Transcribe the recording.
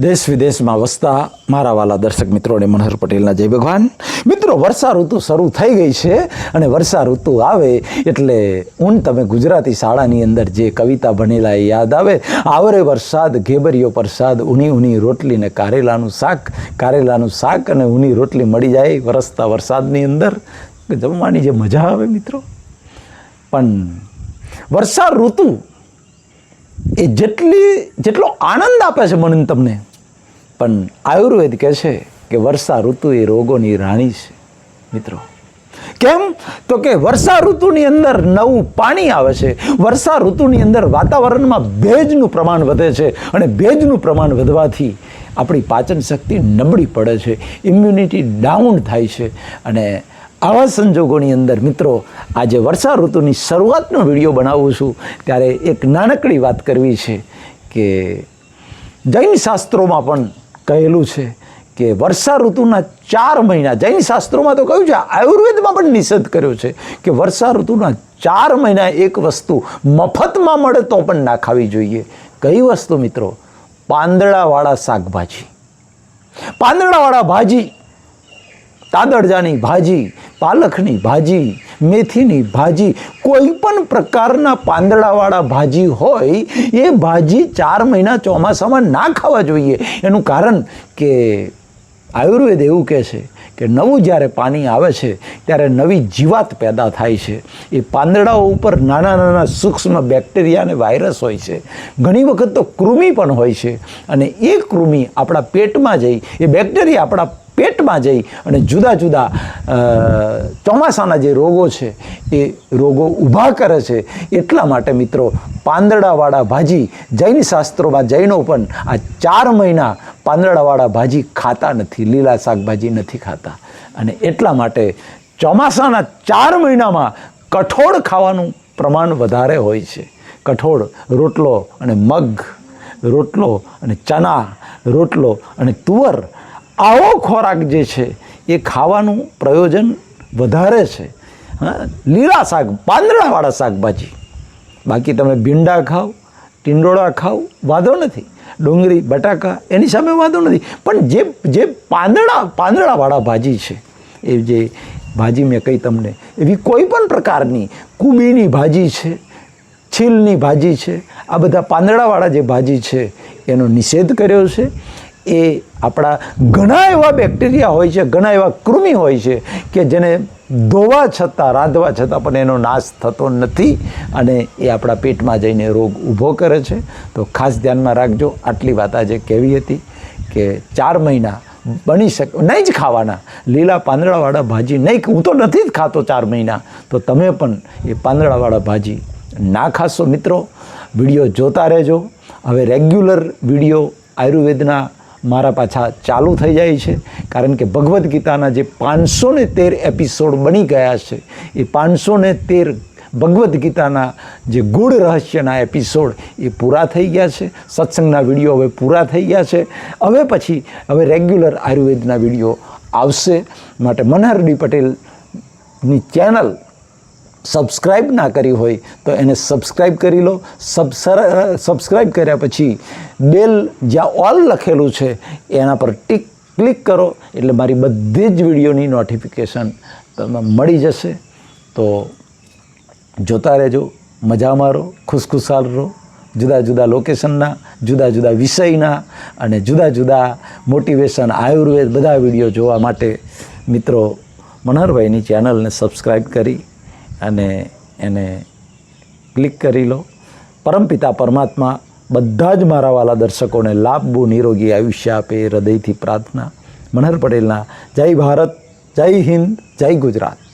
દેશ વિદેશમાં વસતા મારા વાલા દર્શક મિત્રોને મનહર પટેલના જય ભગવાન. મિત્રો, વર્ષા ઋતુ શરૂ થઈ ગઈ છે અને વર્ષા ઋતુ આવે એટલે ઊન તમે ગુજરાતી શાળાની અંદર જે કવિતા ભણેલા એ યાદ આવે. આવરે વરસાદ, ઘેબરિયો પ્રસાદ ઊની ઊની રોટલી ને કારેલાનું શાક કારેલાનું શાક અને ઊની રોટલી મળી જાય વરસતા વરસાદની અંદર. જમવાની જે મજા આવે મિત્રો. પણ વર્ષા ઋતુ એ જેટલી, જેટલો આનંદ આપે છે મને તમને, પણ આયુર્વેદ કહે છે કે વર્ષા ઋતુ એ રોગોની રાણી છે, મિત્રો. કેમ? તો કે વર્ષા ઋતુની અંદર નવું પાણી આવે છે. વર્ષા ઋતુની અંદર વાતાવરણમાં ભેજનું પ્રમાણ વધે છે અને ભેજનું પ્રમાણ વધવાથી આપણી પાચન શક્તિ નબળી પડે છે. ઇમ્યુનિટી ડાઉન થાય છે અને આવા સંજોગોની અંદર મિત્રો, આજે વર્ષા ઋતુની શરૂઆતનો વીડિયો બનાવું છું. ત્યારે એક નાનકડી વાત કરવી છે કે જૈન શાસ્ત્રોમાં પણ કહેલું છે કે વર્ષા ઋતુના ચાર મહિના જૈન શાસ્ત્રોમાં તો કહ્યું છે, આયુર્વેદમાં પણ નિષેધ કર્યો છે કે વર્ષા ઋતુના ચાર મહિના એક વસ્તુ મફતમાં મળે તો પણ ના ખાવી જોઈએ. કઈ વસ્તુ મિત્રો? પાંદડાવાળા શાકભાજી. પાંદડાવાળા ભાજી, તાંદળજાની ભાજી પાલકની ભાજી, મેથીની ભાજી, કોઈ પણ પ્રકારના પાંદડાવાળા ભાજી હોય, એ ભાજી ચાર મહિના ચોમાસામાં ના ખાવા જોઈએ. એનું કારણ કે આયુર્વેદ એવું કહે છે કે નવું જ્યારે પાણી આવે છે, ત્યારે નવી જીવાત પેદા થાય છે. એ પાંદડાઓ ઉપર નાના નાના સૂક્ષ્મ બેક્ટેરિયા અને વાયરસ હોય છે. ઘણી વખત તો કૃમિ પણ હોય છે. અને એ કૃમિ આપણા પેટમાં જઈ, એ બેક્ટેરિયા આપણા પેટમાં જઈ અને જુદા જુદા ચોમાસાના જે રોગો છે, એ રોગો ઊભા કરે છે. એટલા માટે મિત્રો, પાંદડાવાળા ભાજી, જૈન શાસ્ત્રોમાં જૈનો પણ આ ચાર મહિના પાંદડાવાળા ભાજી ખાતા નથી, લીલા શાકભાજી નથી ખાતા. અને એટલા માટે ચોમાસાના ચાર મહિનામાં કઠોળ ખાવાનું પ્રમાણ વધારે હોય છે. કઠોળ, રોટલો અને મગ, રોટલો અને ચના રોટલો અને તુવર આવો ખોરાક જે છે એ ખાવાનું પ્રયોજન વધારે છે. હા, લીલા શાક, પાંદડાવાળા શાકભાજી. બાકી તમે ભીંડા ખાઓ, ટીંડોળા ખાઓ, વાંધો નથી. ડુંગળી, બટાકા, એની સામે વાંધો નથી. પણ જે જે પાંદડા, પાંદડાવાળા ભાજી છે, એ જે ભાજી મેં કહી તમને, એવી કોઈ પણ પ્રકારની કુબીની ભાજી છે, છીલની ભાજી છે, આ બધા પાંદડાવાળા જે ભાજી છે, એનો નિષેધ કર્યો છે. એ આપણા ઘણા એવા બેક્ટેરિયા હોય છે, ઘણા એવા કૃમિ હોય છે કે જેને ધોવા છતાં, રાંધવા છતાં પણ એનો નાશ થતો નથી અને એ આપણા પેટમાં જઈને રોગ ઊભો કરે છે. તો ખાસ ધ્યાનમાં રાખજો, આટલી વાત આજે કહેવી હતી કે ચાર મહિના બની શકે, નહીં જ ખાવાના. લીલા પાંદડાવાળા ભાજી નહીં, હું તો નથી જ ખાતો ચાર મહિના. તો તમે પણ એ પાંદડાવાળા ભાજી ના ખાશો મિત્રો. વીડિયો જોતા રહેજો. હવે રેગ્યુલર વીડિયો આયુર્વેદના મારા પાછા ચાલુ થઈ જાય છે. કારણ કે ભગવદ્ ગીતાના જે પાંચસો ને તેર એપિસોડ બની ગયા છે, એ પાંચસો ને તેર ભગવદ્ ગીતાના જે ગૂઢ રહસ્યના એપિસોડ એ પૂરા થઈ ગયા છે. સત્સંગના વીડિયો હવે પૂરા થઈ ગયા છે. હવે પછી હવે રેગ્યુલર આયુર્વેદના વીડિયો આવશે. માટે મનહરડી પટેલની ચેનલ સબસ્ક્રાઇબ ના કરી હોય તો એને સબસ્ક્રાઈબ કરી લો. સબસ્ક્રાઇબ કર્યા પછી બેલ જ્યાં ઓલ લખેલું છે, એના પર ટીક ક્લિક કરો. એટલે મારી બધી જ વિડીયોની નોટિફિકેશન તમને મળી જશે. તો જોતા રહેજો, મજા મારો, ખુશખુશાલ રહો. જુદા જુદા લોકેશનના જુદા જુદા વિષયના અને જુદા જુદા મોટિવેશન આયુર્વેદ બધા વીડિયો જોવા માટે મિત્રો મનહરભાઈની ચેનલને સબસ્ક્રાઈબ કરી અને એને ક્લિક કરી લો. પરમપિતા પરમાત્મા બધા જ મારા વાલા દર્શકોને લાભવું નિરોગી આયુષ્ય આપે, હૃદયથી પ્રાર્થના. મનહર પટેલના, જય ભારત, જય હિન્દ, જય ગુજરાત.